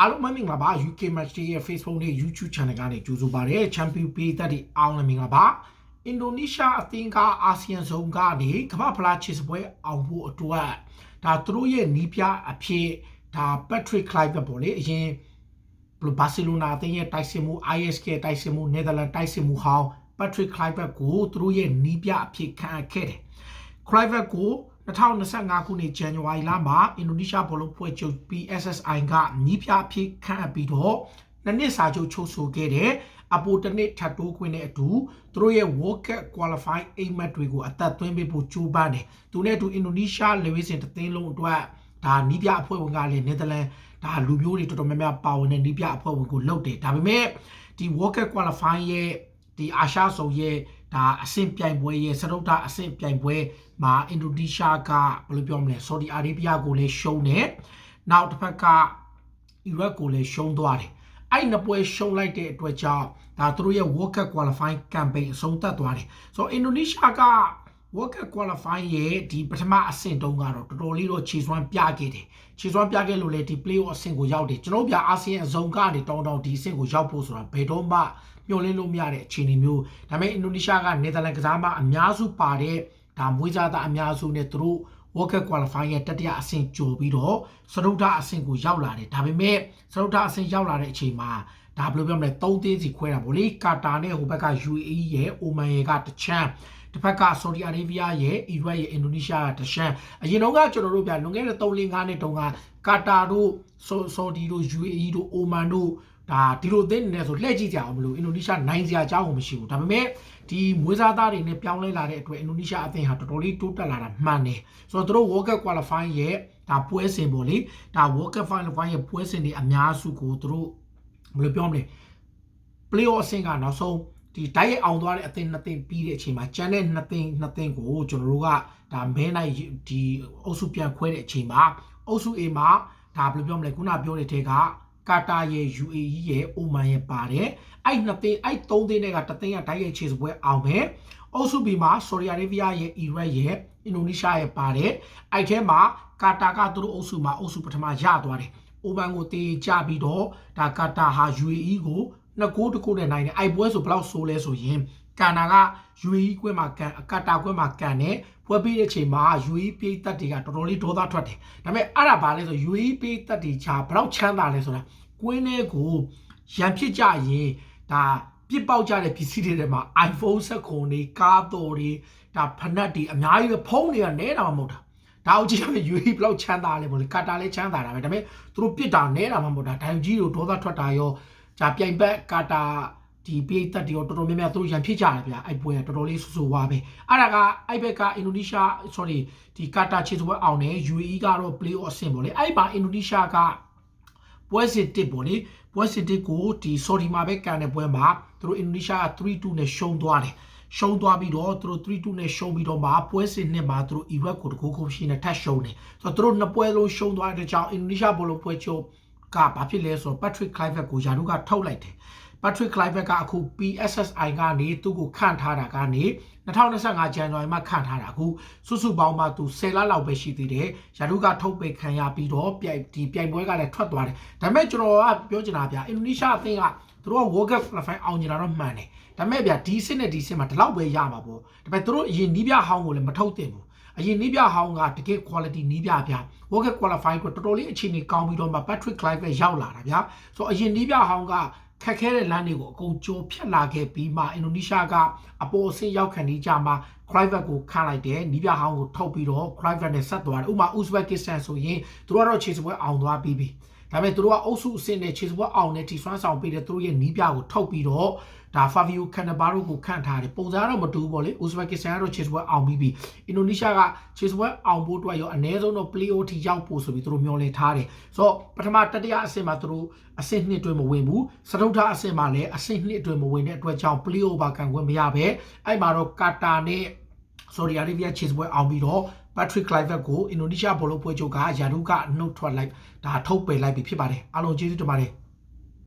အားလုံးမင်္ဂလာပါ UK Match Day ရဲ့ Facebook နဲ့ YouTube Channel ကနေကြိုဆိုပါရစေ Champion ပေးသက်တဲ့အားလုံးမင်္ဂလာပါအင်ဒိုနီးရှားအသင်းကအာဆီယံဇုံကနေကမ္ဘာဖလားချစ်စပွဲအောင်ဖို့အတွက်ဒါသူတို့ရဲ့နီးပြအဖြစ်ဒါ Patrick Kluivert ပေါ့လေအရင်ဘယ်ဘာစီလိုနာအသင်းရဲ့တိုက်စစ်မှု ISK တိုက်စစ်မှု Netherlands တိုက်စစ်မှုဟောင်း Patrick Kluivert ကိုသူတို့ရဲ့နီးပြအဖြစ်ခန့်အပ်ခဲ့တယ် Kluivert ကို 2025ခုနှစ်ဇန်နဝါရီလမှာအင်ဒိုနီးရှားဘောလုံးဖွဲ့ချုပ် PSSI ကနီးပြအဖြစ်ခန့်အပ်ပြီးတော့နှစ်နှစ်စာချုပ်ချုပ်ဆိုခဲ့တဲ့အပိုတနစ်ထပ်တိုးခွင့်နဲ့အတူသူတို့ရဲ့ World Cup Qualify အိမ်မက်တွေကိုအသက်သွင်းပေးဖို့ကြိုးပမ်းတယ်။သူနဲ့အတူအင်ဒိုနီးရှားလေဝိစင်တသိန်းလုံးအတွက်ဒါနီးပြအဖွဲ့ဝင်ကလည်းနယ်သာလန်ဒါလူမျိုးတွေတော်တော်များများပါဝင်တဲ့နီးပြအဖွဲ့ဝင်ကိုလုပ်တယ်။ဒါပေမဲ့ဒီ World Cup Qualify ရဲ့ဒီအာရှဆုံရဲ့ ဒါအဆင့်ပြိုင်ပွဲရဲ့စရုပ်တာအဆင့်ပြိုင်ပွဲမှာအင်ဒိုနီးရှားကဘယ်လိုပြောမလဲဆော်ဒီအာရေဗျကိုလည်းရှုံးတယ်။နောက်တစ်ဖက်ကအီရတ်ကိုလည်းရှုံးသွားတယ်။အဲ့နှစ်ပွဲရှုံးလိုက်တဲ့အတွက်ကြောင့်ဒါသူတို့ရဲ့ World Cup Qualifying Campaign အဆုံးသတ်သွားတယ်။ဆိုတော့အင်ဒိုနီးရှားက World Cup Qualifying ရဲ့ဒီပထမအဆင့်တုန်းကတော့တော်တော်လေးတော့ခြေစွမ်းပြခဲ့တယ်။ခြေစွမ်းပြခဲ့လို့လေဒီ Play-off အဆင့်ကိုရောက်တယ်။ကျွန်တော်တို့ပြအာဆီယံအစုံကနေတောင်းတောင်းဒီအဆင့်ကိုရောက်ဖို့ဆိုတာဘယ်တော့မှမျှော်လင့်လို့မရတဲ့အခြေအနေမျိုးဒါပေမဲ့အင်ဒိုနီးရှားကနယ်သာလန်ကစားမအများစုပါတဲ့ဒါမွေးစားသားအများစုနဲ့သူတို့ World Cup Qualify ရဲ့တတိယအဆင့်ကျော်ပြီးတော့စရုပ်ဓာအဆင့်ကိုရောက်လာတယ်ဒါပေမဲ့စရုပ်ဓာအဆင့်ရောက်လာတဲ့အချိန်မှာဒါဘယ်လိုပြောမလဲ၃သိန်းစီခွဲတာဗောလေကာတာနဲ့ဟိုဘက်က UAE ရဲ့အိုမန်ရဲ့ကတချမ်း တစ်ဖက်ကဆော်ဒီအာရေဗျရဲ့အီရတ်ရဲ့အင်ဒိုနီးရှားကတချမ်းအရင်တော့ကကျွန်တော်တို့ပြလွန်ခဲ့တဲ့3လ5နှစ်တုန်းကကာတာတို့ဆော်ဒီတို့ UAE တို့အိုမန်တို့ဒါဒီလိုသင်းနေဆိုလှည့်ကြည့်ကြအောင်မလို့အင်ဒိုနီးရှားနိုင်စရာအကြောင်းမရှိဘူးဒါပေမဲ့ဒီမွေးစားသားတွေနဲ့ပြောင်းလဲလာတဲ့အတွက်အင်ဒိုနီးရှားအသင်းဟာတော်တော်လေးတိုးတက်လာတာမှန်တယ်ဆိုတော့သူတို့ World Cup Qualify ရဲ့ဒါပွဲစဉ်ပေါ့လေဒါ World Cup Qualify ရဲ့ပွဲစဉ်တွေအများစုကိုသူတို့ဘယ်လိုပြောမလဲ Play-off အဆင့်ကနောက်ဆုံး ဒီတိုက်ရိုက်အောင်သွားတဲ့အသင်းနှစ်သင်းပြီးတဲ့အချိန်မှာကျန်တဲ့နှစ်သင်းနှစ်သင်းကိုကျွန်တော်တို့ကဒါမဲနိုင်ဒီအုပ်စုပြန်ခွဲတဲ့အချိန်မှာအုပ်စု A မှာဒါဘယ်လိုပြောမလဲခုနပြောတဲ့ထဲကကာတာရဲ့ UAE ရဲ့အိုမန်ရဲ့ပါတယ်အဲ့နှစ်သိန်းအဲ့သုံးသိန်းတွေကတသိန်းကတိုက်ရိုက်ခြေစပွဲအောင်ပဲအုပ်စု B မှာဆော်ဒီအာရေဗျရဲ့အီရတ်ရဲ့အင်ဒိုနီးရှားရဲ့ပါတယ်အဲ့ထဲမှာကာတာကသူတို့အုပ်စုမှာအုပ်စုပထမရသွားတယ်အိုမန်ကိုတေးကြပြီးတော့ဒါကာတာဟာ UAE ကို နှစ်ကိုးတစ်ကိုးနဲ့နိုင်တယ်အိုက်ပွဲဆိုဘယ်လောက်ဆိုးလဲဆိုရင်ကန်နာက UAE ကွင်းမှာကန်အကတာကွင်းမှာကန်တယ်ပွဲပြီးတဲ့အချိန်မှာ UAE ပြည်သက်တွေကတော်တော်လေးဒေါသထွက်တယ်ဒါပေမဲ့အဲ့ဒါဘာလဲဆို UAE ပြည်သက်တွေချာဘယ်လောက်ချမ်းသာလဲဆိုတာကွင်းထဲကိုရန်ဖြစ်ကြရင်ဒါပြစ်ပေါက်ကြတဲ့ပစ္စည်းတွေထဲမှာ iPhone 16တွေကားတော်တွေဒါဖနက်တွေအများကြီးပဲဖုန်းတွေကနဲတာမှမဟုတ်တာဒါအကြည့်ရမယ် UAE ဘယ်လောက်ချမ်းသာလဲပေါ့လေကာတာလည်းချမ်းသာတာပဲဒါပေမဲ့သူတို့ပြစ်တာနဲတာမှမဟုတ်တာဒိုင်ကြီးတို့ဒေါသထွက်တာရော ဂျာပြိုင်ဘက်ကာတာဒီပိတ်သက်တွေရောတော်တော်များများသူတို့ရန်ဖြစ်ကြတယ်ဗျာအဲ့ပွဲကတော်တော်လေးဆူဆူဝါပဲအဲ့ဒါကအဲ့ဘက်ကအင်ဒိုနီးရှား sorry ဒီကာတာခြေစပွဲအောင်တယ် UAE ကတော့ play off ဆင်ပေါ့လေအဲ့ပါအင်ဒိုနီးရှားကပွဲစစ်တစ်ပေါ့လေပွဲစစ်တစ်ကိုဒီ sorry မှာပဲကန်တဲ့ပွဲမှာသူတို့အင်ဒိုနီးရှားက3-2နဲ့ရှုံးသွားတယ်ရှုံးသွားပြီးတော့သူတို့3-2နဲ့ရှုံးပြီးတော့မှပွဲစဉ်နှစ်မှာသူတို့အီရတ်ကိုတကူခုရှိနေထပ်ရှုံးတယ်ဆိုတော့သူတို့နှစ်ပွဲလုံးရှုံးသွားတဲ့ကြောင့်အင်ဒိုနီးရှားဘောလုံးပွဲချုပ် ကဘာဖြစ်လဲဆိုတော့ Patrick Kluivert ကိုယာဒူကထုတ်လိုက်တယ် Patrick Kluivert ကအခု PSSI ကနေသူ့ကိုခန့်ထားတာကနေ2025ဇန်နဝါရီမှာခန့်ထားတာအခုစုစုပေါင်းမှသူ10လလောက်ပဲရှိသေးတယ်ယာဒူကထုတ်ပိတ်ခံရပြီးတော့ပြိုင်ဒီပြိုင်ပွဲကလည်းထွက်သွားတယ်ဒါပေမဲ့ကျွန်တော်ကပြောချင်တာဗျာအင်ဒိုနီးရှားအသင်းကသူတို့က World Cup qualify အောင်ကြတာတော့မှန်တယ်ဒါပေမဲ့ဗျာဒီစစ်နဲ့ဒီစစ်မှာဒီလောက်ပဲရမှာပေါ့ဒါပေမဲ့သူတို့အရင်နီးပြဟောင်းကိုလည်းမထုတ်သင့်ဘူး အရင်နီးပြဟောင်းကတကယ် quality နီးပြဗျာ World Cup qualify ကိုတော်တော်လေးအခြေအနေကောင်းပြီးတော့မှ Patrick Kluivert ရောက်လာတာဗျာဆိုတော့အရင်နီးပြဟောင်းကခက်ခဲတဲ့လမ်းတွေကိုအကုန်ကြိုးဖြတ်လာခဲ့ပြီးမှအင်ဒိုနီးရှားကအပေါ်အဆင့်ရောက်ခံနေကြမှာ Kluivert ကိုခန့်လိုက်တယ်နီးပြဟောင်းကိုထုတ်ပြီးတော့ Kluivert နဲ့ဆက်သွားတယ်ဥပမာ Uzbekistan ဆိုရင်သူတို့ကတော့ခြေစပွဲအောင်သွားပြီးပြီ ဒါပေမဲ့သူတို့ကအုပ်စုအဆင့်နဲ့ခြေစပွဲအောင်နဲ့တီဆွမ်းဆောင်ပေးတဲ့သူတို့ရဲ့နီးပြကိုထုတ်ပြီးတော့ဒါ Fabio Cannavaro ကိုခန့်ထားတယ်ပုံစံကတော့မတူဘူးပေါ့လေ Uzbekistan ကတော့ခြေစပွဲအောင်ပြီးပြီအင်ဒိုနီးရှားကခြေစပွဲအောင်ဖို့အတွက်ရောအနည်းဆုံးတော့ play-off ထိရောက်ဖို့ဆိုပြီးသူတို့မျှော်လင့်ထားတယ်ဆိုတော့ပထမတတိယအဆင့်မှာသူတို့အဆင့်နှစ်တွင်မဝင်ဘူးစတုထအဆင့်မှာလည်းအဆင့်နှစ်တွင်မဝင်တဲ့အတွက်ကြောင့် play-off ပါကန်ခွင့်မရပဲအဲ့မှာတော့ကာတာနဲ့ Saudi Arabia ခြေစပွဲအောင်ပြီးတော့ Patrick Kluivert ကိုအင်ဒိုနီးရှားဘောလုံးပွဲချုပ်ကယာဒူကနှုတ်ထွက်လိုက်ဒါထုတ်ပယ်လိုက်ပြီဖြစ်ပါတယ်အားလုံးကျေးဇူးတင်ပါတယ်